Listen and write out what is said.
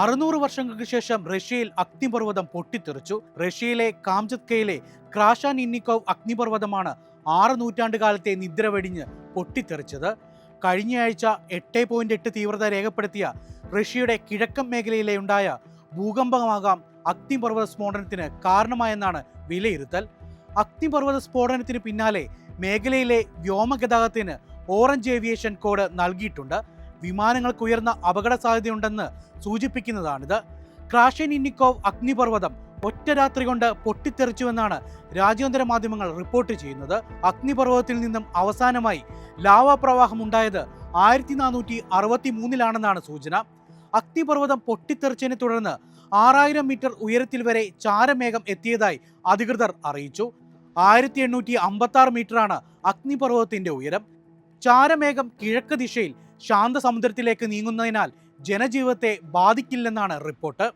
അറുന്നൂറ് വർഷങ്ങൾക്ക് ശേഷം റഷ്യയിൽ അഗ്നിപർവതം പൊട്ടിത്തെറിച്ചു. റഷ്യയിലെ കാംചത്കയിലെ ക്രാഷാൻ ഇന്നിക്കോവ് അഗ്നിപർവതമാണ് ആറ് നൂറ്റാണ്ട് കാലത്തെ നിദ്ര വെടിഞ്ഞ് പൊട്ടിത്തെറിച്ചത്. കഴിഞ്ഞയാഴ്ച എട്ട് പോയിന്റ് എട്ട് തീവ്രത രേഖപ്പെടുത്തിയ റഷ്യയുടെ കിഴക്കൻ മേഖലയിലെ ഉണ്ടായ ഭൂകമ്പമാകാം അഗ്നിപർവത സ്ഫോടനത്തിന് കാരണമായെന്നാണ് വിലയിരുത്തൽ. അഗ്നിപർവത സ്ഫോടനത്തിന് പിന്നാലെ മേഖലയിലെ വ്യോമഗതാഗതത്തിന് ഓറഞ്ച് ഏവിയേഷൻ കോഡ് നൽകിയിട്ടുണ്ട്. വിമാനങ്ങൾക്ക് ഉയർന്ന അപകട സാധ്യതയുണ്ടെന്ന് സൂചിപ്പിക്കുന്നതാണിത്. ക്രാഷൻ ഇന്നിക്കോവ് അഗ്നിപർവതം ഒറ്റ രാത്രി കൊണ്ട് പൊട്ടിത്തെറിച്ചുവെന്നാണ് രാജ്യാന്തര മാധ്യമങ്ങൾ റിപ്പോർട്ട് ചെയ്യുന്നത്. അഗ്നിപർവതത്തിൽ നിന്നും അവസാനമായി ലാവാ പ്രവാഹം ഉണ്ടായത് ആയിരത്തി നാനൂറ്റി അറുപത്തി മൂന്നിലാണെന്നാണ് സൂചന. അഗ്നിപർവതം പൊട്ടിത്തെറിച്ചതിനെ തുടർന്ന് ആറായിരം മീറ്റർ ഉയരത്തിൽ വരെ ചാരമേഘം എത്തിയതായി അധികൃതർ അറിയിച്ചു. ആയിരത്തി എണ്ണൂറ്റി അമ്പത്തി ആറ് മീറ്ററാണ് അഗ്നിപർവതത്തിന്റെ ഉയരം. ചാരമേഘം കിഴക്ക് ദിശയിൽ ശാന്തസമുദ്രത്തിലേക്ക് നീങ്ങുന്നതിനാൽ ജനജീവിതത്തെ ബാധിക്കില്ലെന്നാണ് റിപ്പോർട്ട്.